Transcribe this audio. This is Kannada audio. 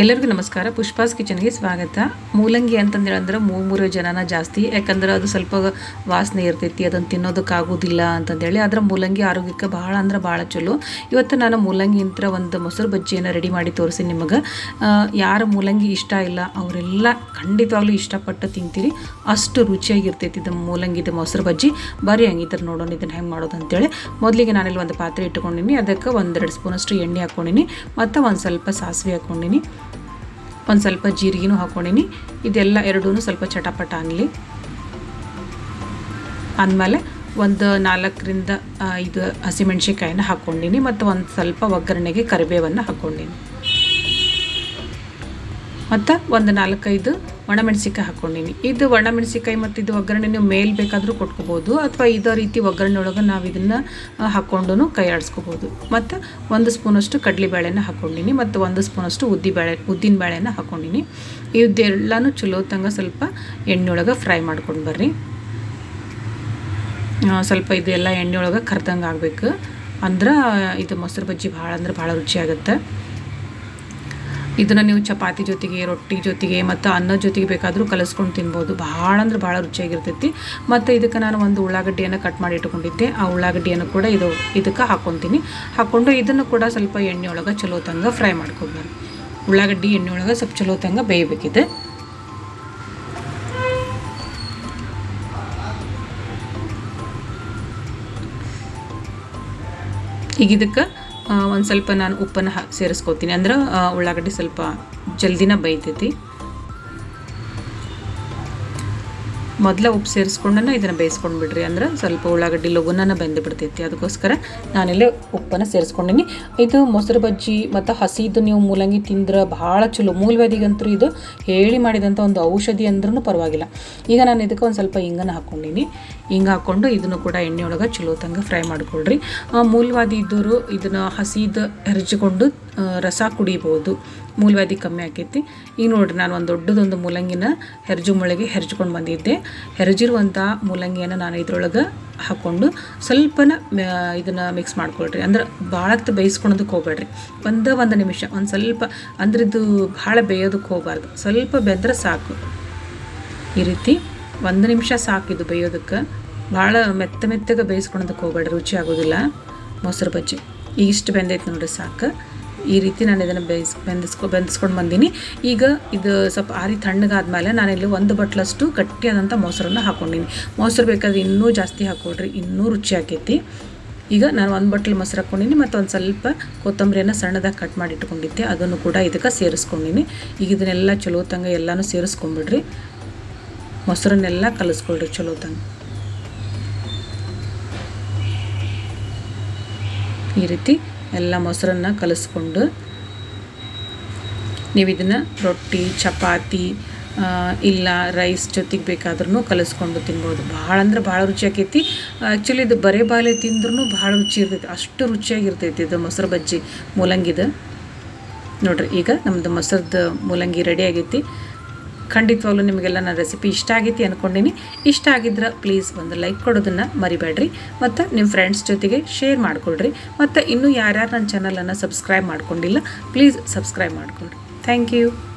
ಎಲ್ಲರಿಗೂ ನಮಸ್ಕಾರ. ಪುಷ್ಪಾಸ್ ಕಿಚನ್ಗೆ ಸ್ವಾಗತ. ಮೂಲಂಗಿ ಅಂತಂದೇಳಿ ಅಂದ್ರೆ ಮೂರು ಜನನ ಜಾಸ್ತಿ. ಯಾಕಂದ್ರೆ ಅದು ಸ್ವಲ್ಪ ವಾಸನೆ ಇರ್ತೈತಿ, ಅದನ್ನು ತಿನ್ನೋದಕ್ಕಾಗೋದಿಲ್ಲ ಅಂತಂದೇಳಿ ಆದ್ರೆ ಮೂಲಂಗಿ ಆರೋಗ್ಯಕ್ಕೆ ಭಾಳ ಅಂದ್ರೆ ಭಾಳ ಚಲೋ. ಇವತ್ತು ನಾನು ಮೂಲಂಗಿ ಅಂತ ಒಂದು ಮೊಸರು ಬಜ್ಜಿಯನ್ನು ರೆಡಿ ಮಾಡಿ ತೋರಿಸಿ ನಿಮಗೆ. ಯಾರ ಮೂಲಂಗಿ ಇಷ್ಟ ಇಲ್ಲ, ಅವರೆಲ್ಲ ಖಂಡಿತವಾಗ್ಲೂ ಇಷ್ಟಪಟ್ಟು ತಿಂತೀರಿ. ಅಷ್ಟು ರುಚಿಯಾಗಿರ್ತೈತಿ ಇದು ಮೂಲಂಗಿದ ಮೊಸರು ಬಜ್ಜಿ. ಬರೀ ಹಂಗಿದ್ರೆ ನೋಡೋಣ ಇದನ್ನು ಹೆಂಗೆ ಮಾಡೋದು ಅಂತೇಳಿ. ಮೊದಲಿಗೆ ನಾನಿಲ್ಲಿ ಒಂದು ಪಾತ್ರೆ ಇಟ್ಕೊಂಡಿನಿ. ಅದಕ್ಕೆ ಒಂದೆರಡು ಸ್ಪೂನಷ್ಟು ಎಣ್ಣೆ ಹಾಕ್ಕೊಂಡಿನಿ ಮತ್ತು ಒಂದು ಸ್ವಲ್ಪ ಸಾಸಿವೆ ಹಾಕ್ಕೊಂಡಿನಿ ಒಂದು ಸ್ವಲ್ಪ ಜೀರಿಗೆನೂ ಹಾಕ್ಕೊಂಡಿನಿ ಇದೆಲ್ಲ ಎರಡೂ ಸ್ವಲ್ಪ ಚಟಪಟ ಅನ್ನಲಿ ಅಂದಮೇಲೆ ಒಂದು ನಾಲ್ಕರಿಂದ ಐದು ಹಸಿಮೆಣ್ಸಿಕಾಯಿನ ಹಾಕ್ಕೊಂಡಿನಿ ಮತ್ತು ಒಂದು ಸ್ವಲ್ಪ ಒಗ್ಗರಣೆಗೆ ಕರಿಬೇವನ್ನು ಹಾಕ್ಕೊಂಡಿನಿ ಮತ್ತು ಒಂದು ನಾಲ್ಕೈದು ಒಣಮೆಣಸಿಕಾಯಿ ಹಾಕ್ಕೊಂಡಿನಿ ಇದು ಒಣಮೆಣಸಿಕಾಯಿ ಮತ್ತು ಇದು ಒಗ್ಗರಣೆ ನೀವು ಮೇಲ್ ಬೇಕಾದರೂ ಕೊಟ್ಕೋಬೋದು, ಅಥವಾ ಇದೇ ರೀತಿ ಒಗ್ಗರಣೆ ಒಳಗೆ ನಾವು ಇದನ್ನು ಹಾಕ್ಕೊಂಡು ಕೈ ಆಡಿಸ್ಕೋಬೋದು ಮತ್ತು ಒಂದು ಸ್ಪೂನಷ್ಟು ಕಡಲೆಬೇಳೆನ ಹಾಕ್ಕೊಂಡಿನಿ ಮತ್ತು ಒಂದು ಸ್ಪೂನಷ್ಟು ಉದ್ದಿ ಬೇಳೆ ಉದ್ದಿನ ಬೇಳೆನ ಹಾಕ್ಕೊಂಡಿನಿ ಇದೆಲ್ಲನೂ ಚಲೋ ತಂಗ ಸ್ವಲ್ಪ ಎಣ್ಣೆ ಒಳಗೆ ಫ್ರೈ ಮಾಡ್ಕೊಂಡು ಬರ್ರಿ. ಸ್ವಲ್ಪ ಇದೆಲ್ಲ ಎಣ್ಣೆ ಒಳಗೆ ಕರ್ದಂಗೆ ಆಗಬೇಕು. ಅಂದ್ರೆ ಇದು ಮೊಸರು ಬಜ್ಜಿ ಭಾಳ ಅಂದ್ರೆ ಭಾಳ ರುಚಿಯಾಗುತ್ತೆ. ಇದನ್ನು ನೀವು ಚಪಾತಿ ಜೊತೆಗೆ, ರೊಟ್ಟಿ ಜೊತೆಗೆ ಮತ್ತು ಅನ್ನ ಜೊತೆಗೆ ಬೇಕಾದರೂ ಕಲಿಸ್ಕೊಂಡು ತಿನ್ಬೋದು. ಭಾಳ ಅಂದ್ರೆ ಭಾಳ ರುಚಿಯಾಗಿರ್ತೈತಿ. ಮತ್ತು ಇದಕ್ಕೆ ನಾನು ಒಂದು ಉಳ್ಳಾಗಡ್ಡಿಯನ್ನು ಕಟ್ ಮಾಡಿ ಇಟ್ಕೊಂಡಿದ್ದೆ. ಆ ಉಳ್ಳಾಗಡ್ಡಿಯನ್ನು ಕೂಡ ಇದು, ಇದಕ್ಕೆ ಹಾಕ್ಕೊತೀನಿ. ಹಾಕ್ಕೊಂಡು ಇದನ್ನು ಕೂಡ ಸ್ವಲ್ಪ ಎಣ್ಣೆ ಒಳಗೆ ಚಲೋ ತಂಗ ಫ್ರೈ ಮಾಡ್ಕೊಬಾರ್ದು ಉಳ್ಳಾಗಡ್ಡಿ ಎಣ್ಣೆ ಒಳಗೆ ಸ್ವಲ್ಪ ಚಲೋ ತಂಗ ಬೇಯಬೇಕಿದೆ. ಈಗ ಇದಕ್ಕೆ ಒಂದು ಸ್ವಲ್ಪ ನಾನು ಉಪ್ಪನ್ನು ಹಾಕಿ ಸೇರಿಸ್ಕೋತೀನಿ. ಅಂದ್ರೆ ಉಳ್ಳಾಗಡ್ಡಿ ಸ್ವಲ್ಪ ಜಲ್ದಿನ ಬೈತೈತಿ ಮೊದಲ ಉಪ್ಪು ಸೇರಿಸ್ಕೊಂಡನ ಇದನ್ನು ಬೇಯಿಸ್ಕೊಂಡು ಬಿಡ್ರಿ. ಅಂದ್ರೆ, ಸ್ವಲ್ಪ ಉಳ್ಳಾಗಡ್ಡಿ ಲಗುನ ಬೆಂದು ಬಿಡ್ತೈತಿ. ಅದಕ್ಕೋಸ್ಕರ ನಾನಿಲ್ಲೇ ಉಪ್ಪನ್ನು ಸೇರಿಸ್ಕೊಂಡಿನಿ. ಇದು ಮೊಸರು ಬಜ್ಜಿ ಮತ್ತು ಹಸಿದು ನೀವು ಮೂಲಂಗಿ ತಿಂದ್ರೆ ಭಾಳ ಚಲೋ. ಮೂಲವ್ಯಾಧಿಗಂತೂ ಇದು ಹೇಳಿ ಮಾಡಿದಂಥ ಒಂದು ಔಷಧಿ ಅಂದ್ರೂ ಪರವಾಗಿಲ್ಲ. ಈಗ ನಾನು ಇದಕ್ಕೆ ಒಂದು ಸ್ವಲ್ಪ ಹಿಂಗನ್ನು ಹಾಕ್ಕೊಂಡಿನಿ ಹಿಂಗೆ ಹಾಕ್ಕೊಂಡು ಇದನ್ನು ಕೂಡ ಎಣ್ಣೆ ಒಳಗೆ ಚಲೋ ತಂಗ ಫ್ರೈ ಮಾಡ್ಕೊಳ್ರಿ. ಮೂಲವಾದಿ ಇದ್ದವರು ಇದನ್ನು ಹಸಿದ ಹೆರಚಿಕೊಂಡು ರಸ ಕುಡಿಬೋದು. ಮೂಲವ್ಯಾಧಿ ಕಮ್ಮಿ ಆಕೈತಿ. ಈಗ ನೋಡ್ರಿ, ನಾನು ಒಂದು ದೊಡ್ಡದೊಂದು ಮೂಲಂಗಿನ ಹೆರ್ಜು ಮುಳಗೆ ಹೆರ್ಜ್ಕೊಂಡು ಬಂದಿದ್ದೆ. ಹೆರ್ಜಿರುವಂಥ ಮೂಲಂಗಿಯನ್ನು ನಾನು ಇದ್ರೊಳಗೆ ಹಾಕ್ಕೊಂಡು ಸ್ವಲ್ಪನ ಇದನ್ನು ಮಿಕ್ಸ್ ಮಾಡ್ಕೊಳ್ರಿ. ಅಂದ್ರೆ ಭಾಳತ್ತು ಬೇಯಿಸ್ಕೊಳೋದಕ್ಕೆ ಹೋಗ್ಬೇಡ್ರಿ. ಒಂದೇ ಒಂದು ನಿಮಿಷ, ಒಂದು ಸ್ವಲ್ಪ, ಅಂದ್ರೆ ಇದು ಭಾಳ ಬೇಯೋದಕ್ಕೆ ಹೋಗಬಾರ್ದು. ಸ್ವಲ್ಪ ಬೆಂದ್ರೆ ಸಾಕು. ಈ ರೀತಿ ಒಂದು ನಿಮಿಷ ಸಾಕಿದು ಬೇಯೋದಕ್ಕೆ. ಭಾಳ ಮೆತ್ತ ಮೆತ್ತಗೆ ಬೇಯಿಸ್ಕೊಳೋದಕ್ಕೆ ಹೋಗ್ಬೇಡ, ರುಚಿ ಆಗೋದಿಲ್ಲ ಮೊಸರು ಬಜ್ಜಿ. ಇಷ್ಟು ಬೆಂದೈತೆ ನೋಡಿರಿ ಸಾಕು. ಈ ರೀತಿ ನಾನು ಇದನ್ನು ಬೇಯಿಸ್, ಬೆಂದಿಸ್ಕೊ, ಬೆಂದಿಸ್ಕೊಂಡು ಬಂದೀನಿ. ಈಗ ಇದು ಸ್ವಲ್ಪ ಆರಿ ತಣ್ಣಗಾದ್ಮೇಲೆ ನಾನಿಲ್ಲಿ ಒಂದು ಬಟ್ಲಷ್ಟು ಗಟ್ಟಿಯಾದಂಥ ಮೊಸರನ್ನು ಹಾಕ್ಕೊಂಡಿನಿ. ಮೊಸರು ಬೇಕಾದ್ರೆ ಇನ್ನೂ ಜಾಸ್ತಿ ಹಾಕ್ಕೊಡ್ರಿ, ಇನ್ನೂ ರುಚಿ ಆಕೈತಿ. ಈಗ ನಾನು ಒಂದು ಬಟ್ಲು ಮೊಸರು ಹಾಕ್ಕೊಂಡಿನಿ ಮತ್ತು ಒಂದು ಸ್ವಲ್ಪ ಕೊತ್ತಂಬರಿಯನ್ನು ಸಣ್ಣದಾಗಿ ಕಟ್ ಮಾಡಿ ಇಟ್ಕೊಂಡಿದ್ದೆ. ಅದನ್ನು ಕೂಡ ಇದಕ್ಕೆ ಸೇರಿಸ್ಕೊಂಡಿನಿ. ಈಗ ಇದನ್ನೆಲ್ಲ ಚಲೋ ತಂಗ ಎಲ್ಲನೂ ಸೇರಿಸ್ಕೊಂಬಿಡ್ರಿ. ಮೊಸರನ್ನೆಲ್ಲ ಕಲಿಸ್ಕೊಳ್ರಿ ಚಲೋ ತಂಗ. ಈ ರೀತಿ ಎಲ್ಲ ಮೊಸರನ್ನು ಕಲಿಸ್ಕೊಂಡು ನೀವು ಇದನ್ನು ರೊಟ್ಟಿ, ಚಪಾತಿ ಇಲ್ಲ ರೈಸ್ ಜೊತೆಗೆ ಬೇಕಾದ್ರೂ ಕಲಿಸ್ಕೊಂಡು ತಿನ್ಬೋದು. ಭಾಳ ಅಂದ್ರೆ ಭಾಳ ರುಚಿ ಆಕೈತಿ. ಆ್ಯಕ್ಚುಲಿ ಇದು ಬರೇ ಬಾಲೆ ತಿಂದ್ರೂ ಭಾಳ ರುಚಿ ಇರ್ತೈತಿ. ಅಷ್ಟು ರುಚಿಯಾಗಿರ್ತೈತಿ ಇದು ಮೊಸರು ಬಜ್ಜಿ ಮೂಲಂಗಿದು. ನೋಡ್ರಿ, ಈಗ ನಮ್ಮದು ಮೊಸರದ ಮೂಲಂಗಿ ರೆಡಿ ಆಗೈತಿ. ಖಂಡಿತವಾಗ್ಲೂ ನಿಮಗೆಲ್ಲ ನನ್ನ ರೆಸಿಪಿ ಇಷ್ಟ ಆಗೈತಿ ಅಂದ್ಕೊಂಡಿನಿ ಇಷ್ಟ ಆಗಿದ್ರೆ ಪ್ಲೀಸ್ ಒಂದು ಲೈಕ್ ಕೊಡೋದನ್ನು ಮರಿಬೇಡ್ರಿ. ಮತ್ತು ನಿಮ್ಮ ಫ್ರೆಂಡ್ಸ್ ಜೊತೆಗೆ ಶೇರ್ ಮಾಡಿಕೊಡ್ರಿ ಮತ್ತು ಇನ್ನೂ ಯಾರ್ಯಾರು ನನ್ನ ಚಾನಲನ್ನು ಸಬ್ಸ್ಕ್ರೈಬ್ ಮಾಡ್ಕೊಂಡಿಲ್ಲ ಪ್ಲೀಸ್ ಸಬ್ಸ್ಕ್ರೈಬ್ ಮಾಡಿಕೊಡ್ರಿ ಥ್ಯಾಂಕ್ ಯು